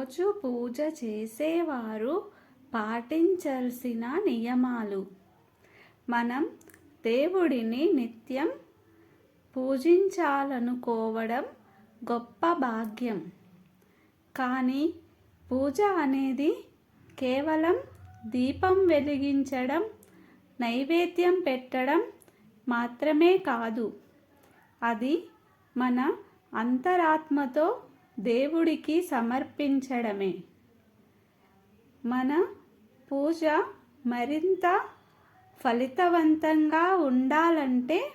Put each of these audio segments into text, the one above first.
రోజు పూజ చేసేవారు పాటించాల్సిన నియమాలు. మనం దేవుడిని నిత్యం పూజించాలనుకోవడం గొప్ప భాగ్యం. కానీ పూజ అనేది కేవలం దీపం వెలిగించడం నైవేద్యం పెట్టడం మాత్రమే కాదు. అది మన అంతరాత్మతో దేవుడికి సమర్పించడమే. మన పూజ మరింత ఫలితవంతంగా ఉండాలంటే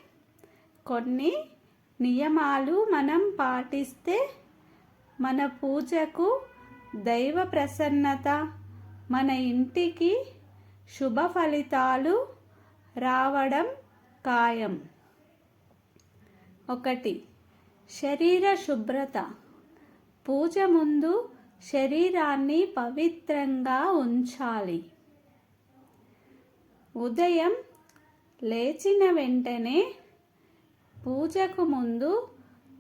కొన్ని నియమాలు మనం పాటిస్తే మన పూజకు దైవ ప్రసన్నత మన ఇంటికి శుభ ఫలితాలు రావడం ఖాయం. ఒకటి శరీర శుభ్రత. పూజ ముందు శరీరాన్ని పవిత్రంగా ఉంచాలి. ఉదయం లేచిన వెంటనే పూజకు ముందు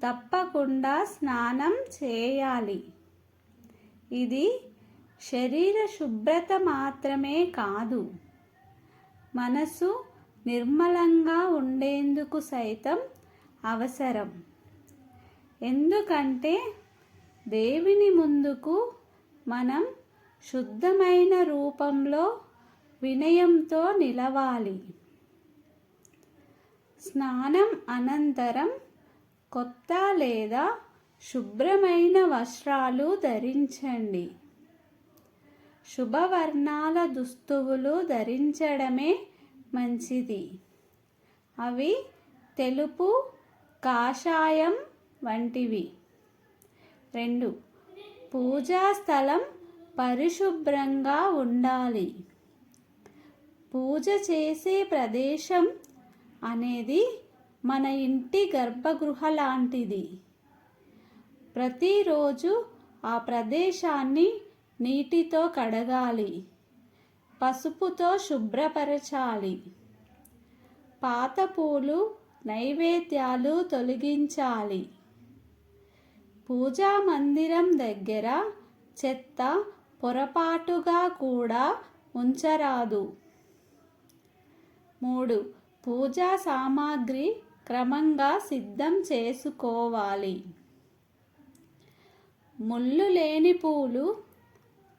తప్పకుండా స్నానం చేయాలి. ఇది శరీర శుభ్రత మాత్రమే కాదు. మనసు నిర్మలంగా ఉండేందుకు సైతం అవసరం. ఎందుకంటే దేవుని ముందుకు మనం శుద్ధమైన రూపంలో వినయంతో నిలవాలి. స్నానం అనంతరం కొత్త లేదా శుభ్రమైన వస్త్రాలు ధరించండి. శుభవర్ణాల దుస్తువులు ధరించడమే మంచిది. అవి తెలుపు కాషాయం వంటివి. రెండు. పూజా స్థలం పరిశుభ్రంగా ఉండాలి. పూజ చేసే ప్రదేశం అనేది మన ఇంటి గర్భగృహ లాంటిది. ప్రతిరోజు ఆ ప్రదేశాన్ని నీటితో కడగాలి. పసుపుతో శుభ్రపరచాలి. పాత పూలు నైవేద్యాలు తొలగించాలి. పూజా మందిరం దగ్గర చెత్త పొరపాటుగా కూడా ఉంచరాదు. మూడు. పూజా సామాగ్రి క్రమంగా సిద్ధం చేసుకోవాలి. ముళ్ళు లేని పూలు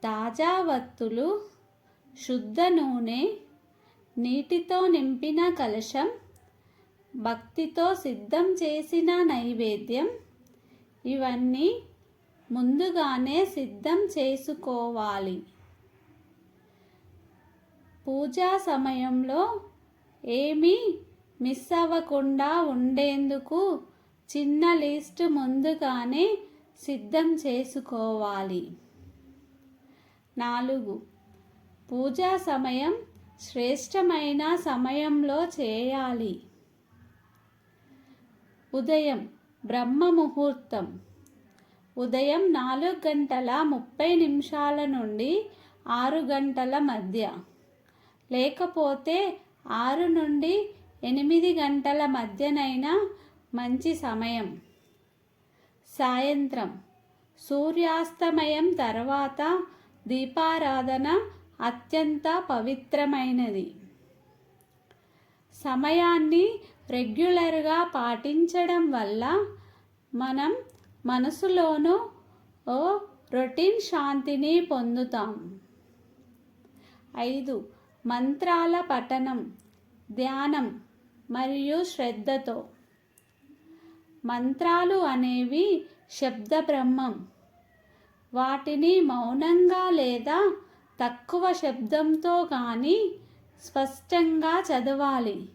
తాజా వత్తులు శుద్ధ నూనె నీటితో నింపిన కలశం భక్తితో సిద్ధం చేసిన నైవేద్యం ఇవన్నీ ముందుగానే సిద్ధం చేసుకోవాలి. పూజా సమయంలో ఏమీ మిస్ అవ్వకుండా ఉండేందుకు చిన్న లిస్ట్ ముందుగానే సిద్ధం చేసుకోవాలి. నాలుగు. పూజా సమయం శ్రేష్టమైన సమయంలో చేయాలి. ఉదయం బ్రహ్మ ముహూర్తం ఉదయం నాలుగు గంటల ముప్పై నిమిషాల నుండి ఆరు గంటల మధ్య. లేకపోతే ఆరు నుండి ఎనిమిది గంటల మధ్యనైనా మంచి సమయం. సాయంత్రం. సూర్యాస్తమయం తర్వాత దీపారాధన అత్యంత పవిత్రమైనది. సమయాన్ని రెగ్యులర్గా పాటించడం వల్ల మనం మనసులోనూ ఓ రొటీన్ శాంతిని పొందుతాం. ఐదు మంత్రాల పఠనం ధ్యానం మరియు శ్రద్ధతో. మంత్రాలు అనేవి శబ్ద బ్రహ్మం వాటిని మౌనంగా లేదా తక్కువ శబ్దంతో కానీ స్పష్టంగా చదవాలి.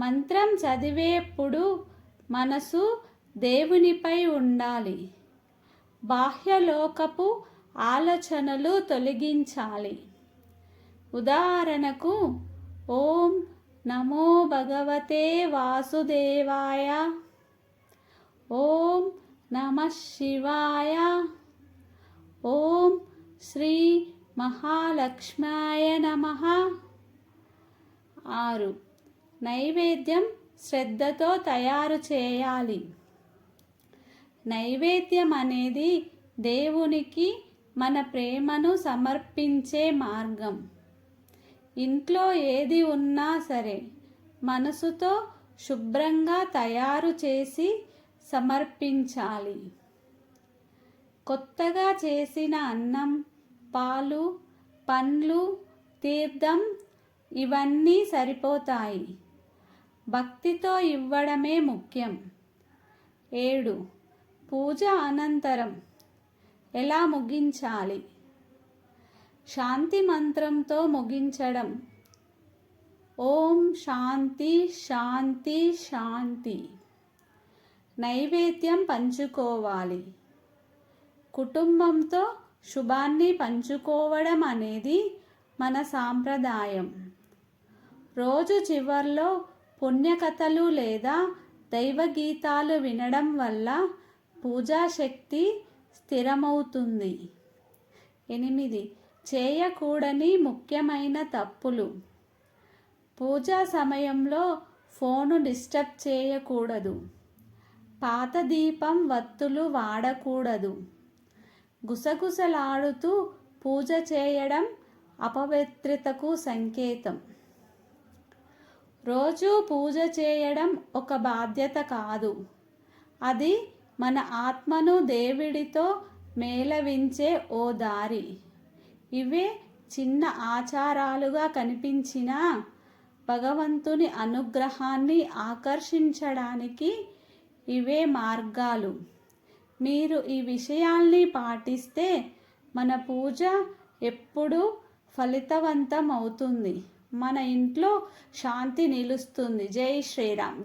మంత్రం చదివేప్పుడు మనసు దేవునిపై ఉండాలి. బాహ్యలోకపు ఆలోచనలు తొలగించాలి. ఉదాహరణకు ఓం నమో భగవతే వాసుదేవాయ ఓం నమ శివాయ ఓం శ్రీ మహాలక్ష్మాయ నమ. ఆరు. నైవేద్యం శ్రద్ధతో తయారు చేయాలి. నైవేద్యం అనేది దేవునికి మన ప్రేమను సమర్పించే మార్గం. ఇంట్లో ఏది ఉన్నా సరే మనసుతో శుభ్రంగా తయారు చేసి సమర్పించాలి. కొత్తగా చేసిన అన్నం పాలు పండ్లు తీర్థం ఇవన్నీ సరిపోతాయి. భక్తితో ఇవ్వడమే ముఖ్యం. ఏడు. పూజ అనంతరం ఎలా ముగించాలి? శాంతి మంత్రంతో ముగించడం. ఓం శాంతి శాంతి శాంతి. నైవేద్యం పంచుకోవాలి. కుటుంబంతో శుభాన్ని పంచుకోవడం అనేది మన సాంప్రదాయం. రోజు చివర్లో పుణ్యకథలు లేదా దైవగీతాలు వినడం వల్ల పూజాశక్తి స్థిరమవుతుంది. ఎనిమిది. చేయకూడని ముఖ్యమైన తప్పులు. పూజా సమయంలో ఫోను డిస్టర్బ్ చేయకూడదు. పాత దీపం వత్తులు వాడకూడదు. గుసగుసలాడుతూ పూజ చేయడం అపవిత్రతకు సంకేతం. రోజు పూజ చేయడం ఒక బాధ్యత కాదు. అది మన ఆత్మను దేవుడితో మేళవించే ఓ దారి. ఇవే చిన్న ఆచారాలుగా కనిపించిన భగవంతుని అనుగ్రహాన్ని ఆకర్షించడానికి ఇవే మార్గాలు. మీరు ఈ విషయాల్ని పాటిస్తే మన పూజ ఎప్పుడూ ఫలితవంతం అవుతుంది మన ఇంట్లో శాంతి నిలుస్తుంది. జై శ్రీరామ్.